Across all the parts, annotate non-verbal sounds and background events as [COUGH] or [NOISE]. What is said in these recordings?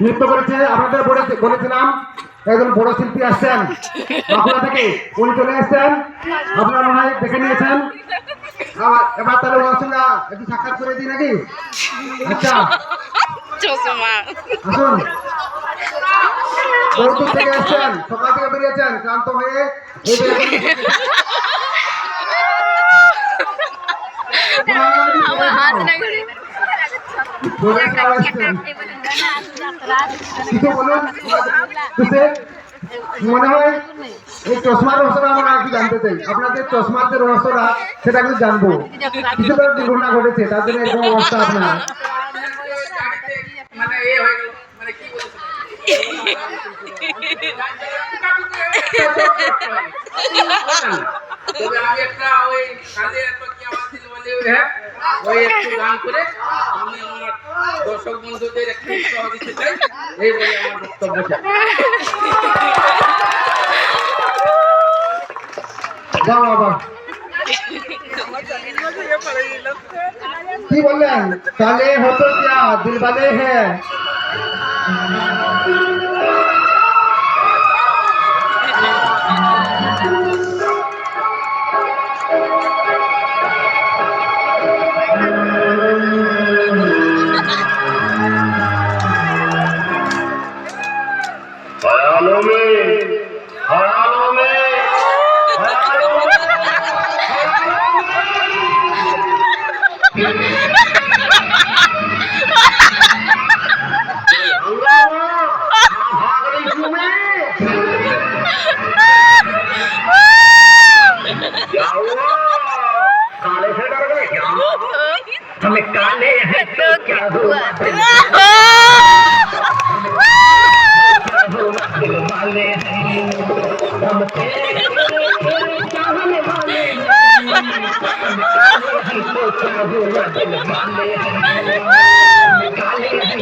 নৃত্য করেছে আপনাদের বলে- বলেছিলাম একজন বড় শিল্পী আসছেন। বাঁকুড়া থেকে উনি চলে এসছেন। আপনারা মনে হয় দেখে নিয়েছেন। আবার এবার তাহলে ওনার সঙ্গে একটু সাক্ষাৎ করে দিই নাকি? আচ্ছা। আসুন। বহুদূর থেকে এসছেন সকাল থেকে বেরিয়েছেন ক্লান্ত হয়ে। দৌড়ে চলে এসছেন। মনে হয় এই চশমার রহস্যটা আমরা একটু জানতে চাই আপনাদের চশমার যে রহস্যটা সেটা কিন্তু জানব কিছু তো দুর্ঘটনা ঘটেছে তার জন্য এরকম অবস্থা আপনার কি আমি একটা ওই কাজে একটা কি করে আমার দর্শক বন্ধুদের একটু উৎসাহ দিতে চাই। এই বলে আমার বক্তব্য যাও বাবা। কি বললেন? তাহলে হতো দিলবালে হ্যাঁ हमें काले हैं तो क्या हुआ वाले हैं हम तेरे चाहने वाले हैं तो क्या हुआ वाले हैं काले हैं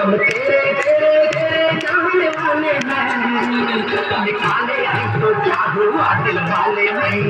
हम तेरे तेरे तेरे चाहने वाले हैं हम हैं तो क्या हुआ दिल वाले हैं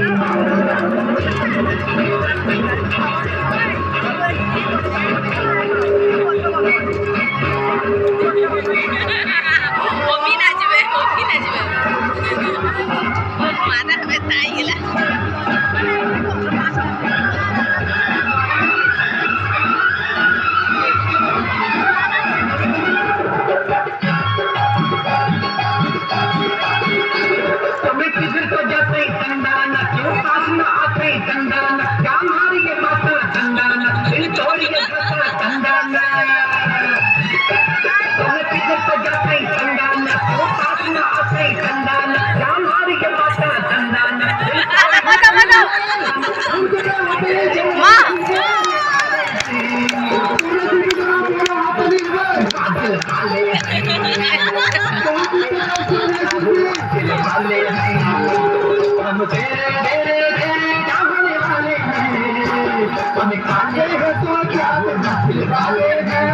तुम काले हो तो क्या तुम दिल वाले हैं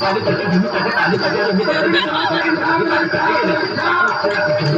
काले काले दिन काले काले काले रंग काले काले नाम काले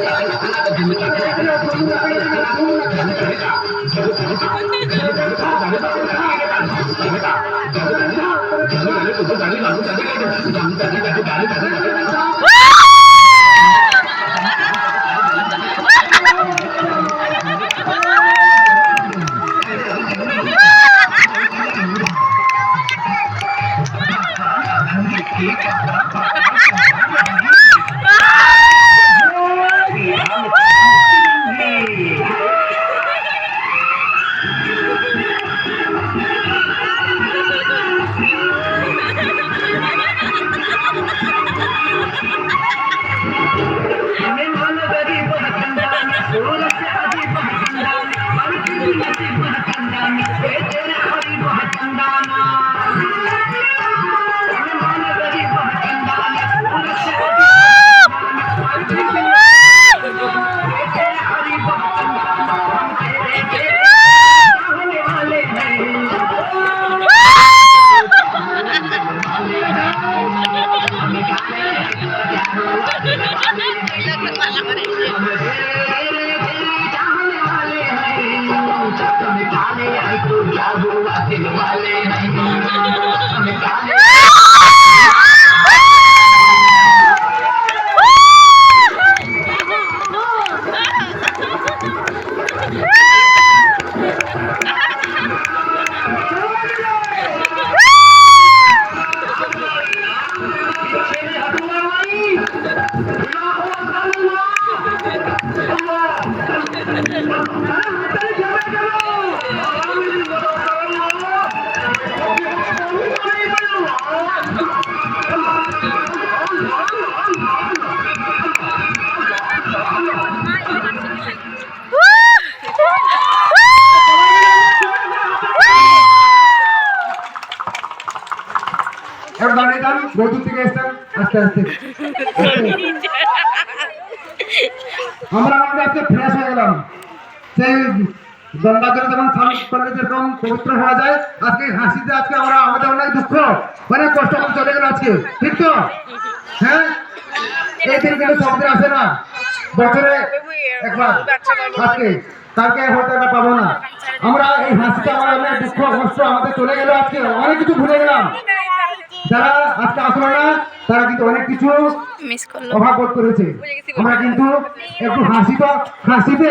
वाले आई तू जादू वाले वाले आई বৌদ্ধ থেকে এসছেন আস্তে আস্তে। আমরা আমাদের আজকে ফ্রেশ হয়ে গেলাম। সেই গঙ্গা জলে যখন স্নান করলে যেরকম পবিত্র হওয়া যায়, আজকে হাসিতে আজকে আমরা আমাদের অনেক দুঃখ কষ্ট করে চলে গেল আজকে। ঠিক তো? হ্যাঁ? এই দিন কিন্তু আসে না। বছরে একবার। আজকে এটা পাবো না। আমরা এই আমার অনেক দুঃখ, কষ্ট আমাদের চলে গেল আজকে। অনেক কিছু ভুলে গেলাম। যারা আজকে আসলো না তারা কিন্তু অনেক কিছু অভাব বোধ করেছে। আমরা কিন্তু একটু হাসি তো হাসিতে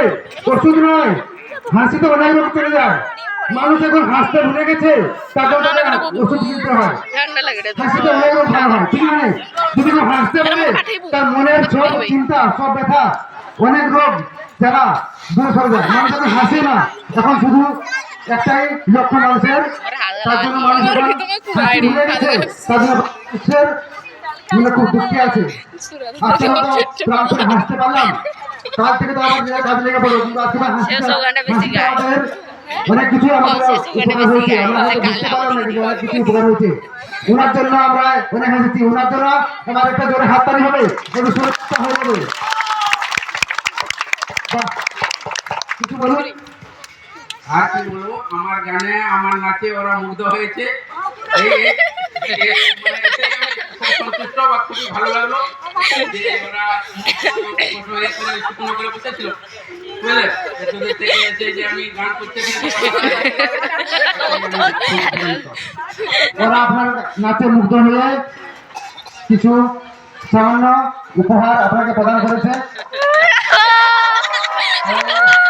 ওষুধ নয়। হাসিতে অনেক রোগ চলে যায়। মানুষ এখন হাসতে ভুলে গেছে। তার ওষুধ কিনতে হয়। ঠান্ডা লাগে রে হাসিতে অনেক রোগ ভালো হয়। ঠিক আছে? যদি কেউ হাসতে পারে তার মনের সব চিন্তা সব ব্যথা অনেক রোগ যারা দূরে সরে যায়। মানুষ এখন হাসে না। এখন শুধু একটাই লক্ষ্য মানুষের। তার জন্য মানুষের মনে খুব দুঃখে আছে। আজকে হয়তো প্রাণ করে হাসতে পারলাম। কাল থেকে তো আমার নিজের কাজে লেগে পড়ব কিন্তু আজকে আমার হাসিটা- সে সোগানটা বেশি হাসিটা গায়। আমাদের অনেক কিছু আমাদের উপকার হয়েছে। আমরা বুঝতে পারলাম না কিন্তু অনেক কিছু উপকার হয়েছে। ওনার জন্য আমরা অনেক হাসিছি। ওনার জন্য আমার একটা জোরে হাততালি হবে। একটু সুরক্ষা হয়ে যাবে। কিছু বলুন? আর কি বলব আমার গানে আমার নাচে ওরা মুগ্ধ হয়েছে। মানে সন্তুষ্ট বা খুবই ভালো লাগল যে ওরা ফটো শুকনো করে বসেছিল। বুঝলে? এতদূর থেকে এসে যে আমি গান করতে ওরা আপনার নাচে মুগ্ধ হয়ে কিছু সামান্য উপহার আপনাকে প্রদান করেছে। [LAUGHS]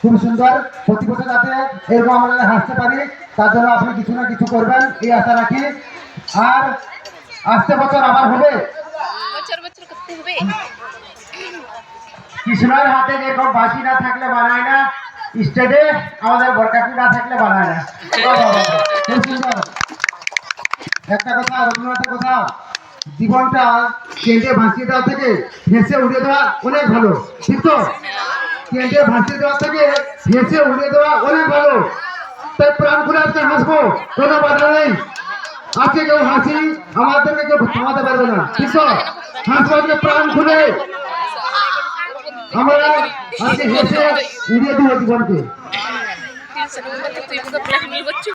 খুব সুন্দর প্রতি বছর যাতে এরকম আমরা হাসতে পারি তার জন্য আপনি কিছু না কিছু করবেন এই আশা রাখি। আর আসতে বছর আবার হবে। কৃষ্ণের হাতে যেরকম বাসি না থাকলে বানায় না স্টেটে আমাদের বরকাটি না থাকলে বানায় না। খুব সুন্দর। একটা কথা রবীন্দ্রনাথের কথা জীবনটা কেন্দ্রে ভাসিয়ে দেওয়া থেকে ভেসে উড়িয়ে দেওয়া অনেক ভালো ঠিক তো? কেন্দ্রে ভাসিয়ে দেওয়া থেকে হেসে উড়িয়ে দেওয়া অনেক ভালো। তাই প্রাণ খুলে আজকে হাসবো, কোনো বাধা নেই। আজকে কেউ হাসি আমাদেরকে কেউ থামাতে পারবে না। ঠিক হাসবো আজকে প্রাণ খুলে। আমরা আজকে হেসে উড়িয়ে দিব জীবনকে।